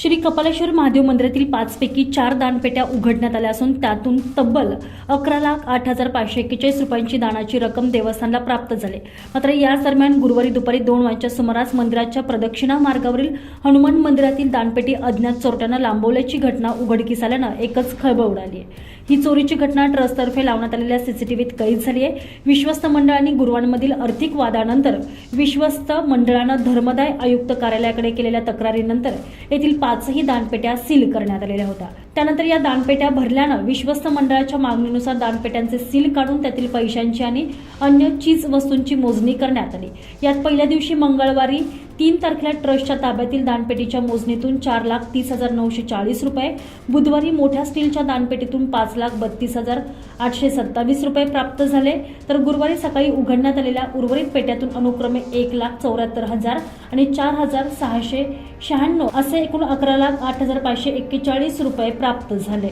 श्री कपालेश्वर महादेव मंदिरातील पाचपैकी चार दानपेट्या उघडण्यात आल्या असून त्यातून तब्बल अकरा लाख आठ हजार पाचशे एक्केचाळीस रुपयांची दानाची रक्कम देवस्थानला प्राप्त झाली. मात्र याच दरम्यान गुरुवारी दुपारी दोन वाजच्या सुमारास मंदिराच्या प्रदक्षिणा मार्गावरील हनुमान मंदिरातील दानपेटी अज्ञात चोरट्यानं लांबवल्याची घटना उघडकीस आल्यानं एकच खळबळ उडाली आहे. ही चोरीची घटना ट्रस्टतर्फे लावण्यात आलेल्या सीसीटीव्हीत कैद झाली आहे. विश्वस्त मंडळांनी गुरुवांमधील आर्थिक वादानंतर विश्वस्त मंडळानं धर्मदाय आयुक्त कार्यालयाकडे केलेल्या तक्रारीनंतर येथील पाचही दानपेट्या सील करण्यात आलेल्या होत्या. त्यानंतर या दानपेट्या भरल्यानं विश्वस्त मंडळाच्या मागणीनुसार दानपेट्यांचे सील काढून त्यातील पैशांची आणि अन्य चीज वस्तूंची मोजणी करण्यात आली. यात पहिल्या दिवशी मंगळवारी तीन तारखेला ट्रस्टच्या ताब्यातील दानपेटीच्या मोजणीतून चार लाख तीस हजार नऊशे चाळीस रुपये बुधवारी मोठ्या स्टीलच्या दानपेटीतून पाच लाख बत्तीस हजार आठशे सत्तावीस रुपये प्राप्त झाले. तर गुरुवारी सकाळी उघडण्यात आलेल्या उर्वरित पेट्यातून अनुक्रमे एक लाख चौऱ्याहत्तर हजार आणि चार हजार सहाशे शहाण्णव असे एकूण अकरा लाख आठ हजार पाचशे एक्केचाळीस रुपये प्राप्त झाले.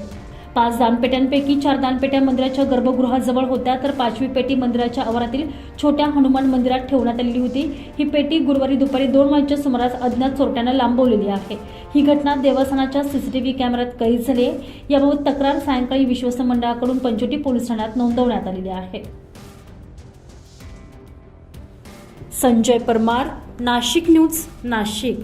पाच दानपेट्यांपैकी चार दानपेट्या मंदिराच्या गर्भगृहाजवळ होत्या तर पाचवी पेटी मंदिराच्या आवारातील छोट्या हनुमान मंदिरात ठेवण्यात आलेली होती. ही पेटी गुरुवारी दुपारी दोन वाजच्या सुमारास अज्ञात चोरट्यानं लांबवलेली आहे. ही घटना देवस्थानाच्या सीसीटीव्ही कॅमेऱ्यात कैद झाली आहे. याबाबत तक्रार सायंकाळी विश्वस्त मंडळाकडून पंचोटी पोलीस ठाण्यात नोंदवण्यात आलेली आहे. संजय परमार नाशिक न्यूज नाशिक.